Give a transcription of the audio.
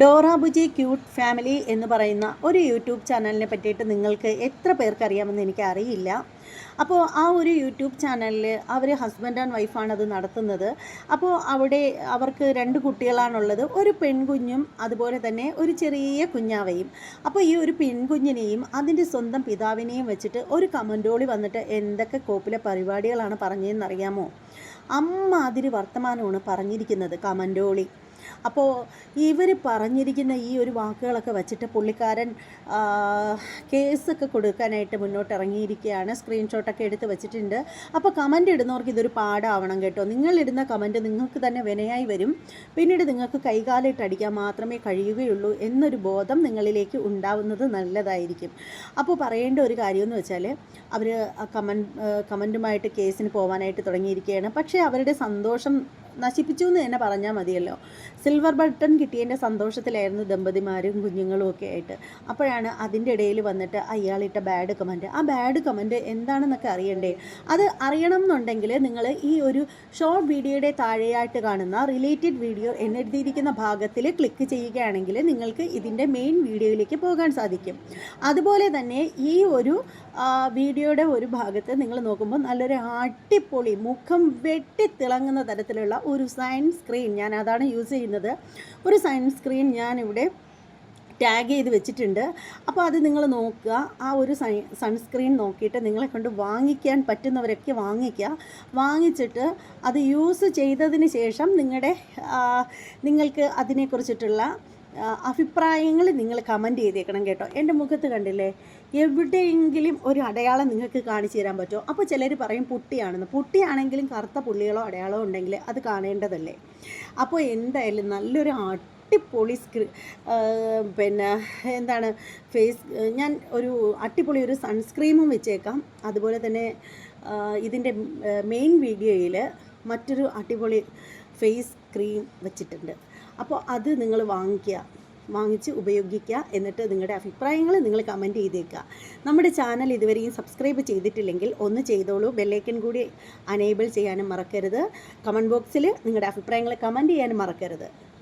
Dora Bujji cute family എന്ന് പറയുന്ന ഒരു യൂട്യൂബ് ചാനലിനെ പറ്റിയിട്ട് നിങ്ങൾക്ക് എത്ര പേർക്ക് അറിയാമെന്ന് എനിക്ക് അറിയില്ല അപ്പോൾ ആ ഒരു യൂട്യൂബ് ചാനലിൽ അവർ ഹസ്ബൻഡ് ആൻഡ് വൈഫാണ് അത് നടത്തുന്നത്. അപ്പോൾ അവിടെ അവർക്ക് രണ്ട് കുട്ടികളാണുള്ളത്. ഒരു പെൺകുഞ്ഞും അതുപോലെ തന്നെ ഒരു ചെറിയ കുഞ്ഞാവയും. അപ്പോൾ ഈ ഒരു പെൺകുഞ്ഞിനെയും അതിന്റെ സ്വന്തം പിതാവിനെയും വെച്ചിട്ട് ഒരു കമന്റോളി വന്നിട്ട് എന്തൊക്കെ കോപ്പിലെ പരിപാടികളാണ് പറഞ്ഞതെന്നറിയാമോ? അമ്മാതിരി വർത്തമാനമാണ് പറഞ്ഞിരിക്കുന്നത് കമന്റോളി. അപ്പോൾ ഇവർ പറഞ്ഞിരിക്കുന്ന ഈ ഒരു വാക്കുകളൊക്കെ വെച്ചിട്ട് പുള്ളിക്കാരൻ കേസൊക്കെ കൊടുക്കാനായിട്ട് മുന്നോട്ട് ഇറങ്ങിയിരിക്കുകയാണ് സ്ക്രീൻഷോട്ടൊക്കെ എടുത്ത് വെച്ചിട്ടുണ്ട്. അപ്പോൾ കമന്റ് ഇടുന്നവർക്ക് ഇതൊരു പാടാവണം കേട്ടോ. നിങ്ങളിടുന്ന കമന്റ് നിങ്ങൾക്ക് തന്നെ വിനയായി വരും. പിന്നീട് നിങ്ങൾക്ക് കൈകാലിട്ട് അടിക്കാൻ മാത്രമേ കഴിയുകയുള്ളൂ എന്നൊരു ബോധം നിങ്ങളിലേക്ക് ഉണ്ടാവുന്നത് നല്ലതായിരിക്കും. അപ്പോൾ പറയേണ്ട ഒരു കാര്യമെന്ന് വെച്ചാൽ അവർ കമൻ കമന്റുമായിട്ട് കേസിന് പോകാനായിട്ട് തുടങ്ങിയിരിക്കുകയാണ്. പക്ഷേ അവരുടെ സന്തോഷം നശിപ്പിച്ചു എന്ന് തന്നെ പറഞ്ഞാൽ മതിയല്ലോ. സിൽവർ ബട്ടൺ കിട്ടിയതിന്റെ സന്തോഷത്തിലായിരുന്നു ദമ്പതിമാരും കുഞ്ഞുങ്ങളും ഒക്കെ ആയിട്ട്. അപ്പോഴാണ് അതിന്റെ ഇടയിൽ വന്നിട്ട് അയാളിട്ട ബാഡ് കമന്റ് ആ ബാഡ് കമന്റ് എന്താണെന്നൊക്കെ അറിയണ്ടേ? അത് അറിയണം എന്നുണ്ടെങ്കിൽ നിങ്ങൾ ഈ ഒരു ഷോർട്ട് വീഡിയോയുടെ താഴെയായിട്ട് കാണുന്ന റിലേറ്റഡ് വീഡിയോ എന്നെഴുതിയിരിക്കുന്ന ഭാഗത്തിൽ ക്ലിക്ക് ചെയ്യുകയാണെങ്കിൽ നിങ്ങൾക്ക് ഇതിന്റെ മെയിൻ വീഡിയോയിലേക്ക് പോകാൻ സാധിക്കും. അതുപോലെ തന്നെ ഈ ഒരു വീഡിയോയുടെ ഒരു ഭാഗത്ത് നിങ്ങൾ നോക്കുമ്പോൾ നല്ലൊരു അടിപൊളി മുഖം വെട്ടിത്തിളങ്ങുന്ന തരത്തിലുള്ള ഒരു സൺസ്ക്രീൻ ഞാൻ അതാണ് യൂസ് ചെയ്യുന്നത്. ഒരു സൺസ്ക്രീൻ ഞാനിവിടെ ടാഗ് ചെയ്ത് വെച്ചിട്ടുണ്ട്. അപ്പോൾ അത് നിങ്ങൾ നോക്കുക. ആ ഒരു സൺ സൺസ്ക്രീൻ നോക്കിയിട്ട് നിങ്ങളെ കൊണ്ട് വാങ്ങിക്കാൻ പറ്റുന്നവരൊക്കെ വാങ്ങിക്കുക. വാങ്ങിച്ചിട്ട് അത് യൂസ് ചെയ്തതിന് ശേഷം നിങ്ങളുടെ നിങ്ങൾക്ക് അതിനെക്കുറിച്ചിട്ടുള്ള അഭിപ്രായങ്ങൾ നിങ്ങൾ കമന്റ് ചെയ്തേക്കണം കേട്ടോ. എന്റെ മുഖത്ത് കണ്ടില്ലേ എവിടെയെങ്കിലും ഒരു അടയാളം നിങ്ങൾക്ക് കാണിച്ചു തരാൻ പറ്റുമോ? അപ്പോൾ ചിലർ പറയും പുട്ടിയാണെന്ന്. പുട്ടിയാണെങ്കിലും കറുത്ത പുള്ളികളോ അടയാളമോ ഉണ്ടെങ്കിൽ അത് കാണേണ്ടതല്ലേ? അപ്പോൾ എന്തായാലും നല്ലൊരു അടിപൊളി സ്ക്രീ പിന്നെ എന്താണ് ഫേസ് ഞാൻ ഒരു അടിപൊളി ഒരു സൺസ്ക്രീമും വെച്ചേക്കാം. അതുപോലെ തന്നെ ഇതിന്റെ മെയിൻ വീഡിയോയിൽ മറ്റൊരു അടിപൊളി ഫേസ് ക്രീം വെച്ചിട്ടുണ്ട്. അപ്പോൾ അത് നിങ്ങൾ വാങ്ങിക്കുക. വാങ്ങിച്ച് ഉപയോഗിക്കുക. എന്നിട്ട് നിങ്ങളുടെ അഭിപ്രായങ്ങൾ നിങ്ങൾ കമന്റ് ചെയ്തേക്കുക. നമ്മുടെ ചാനൽ ഇതുവരെയും സബ്സ്ക്രൈബ് ചെയ്തിട്ടില്ലെങ്കിൽ ഒന്ന് ചെയ്തോളൂ. ബെല്ലൈക്കൻ കൂടി അനേബിൾ ചെയ്യാനും മറക്കരുത്. കമന്റ് ബോക്സിൽ നിങ്ങളുടെ അഭിപ്രായങ്ങൾ കമന്റ് ചെയ്യാനും മറക്കരുത്.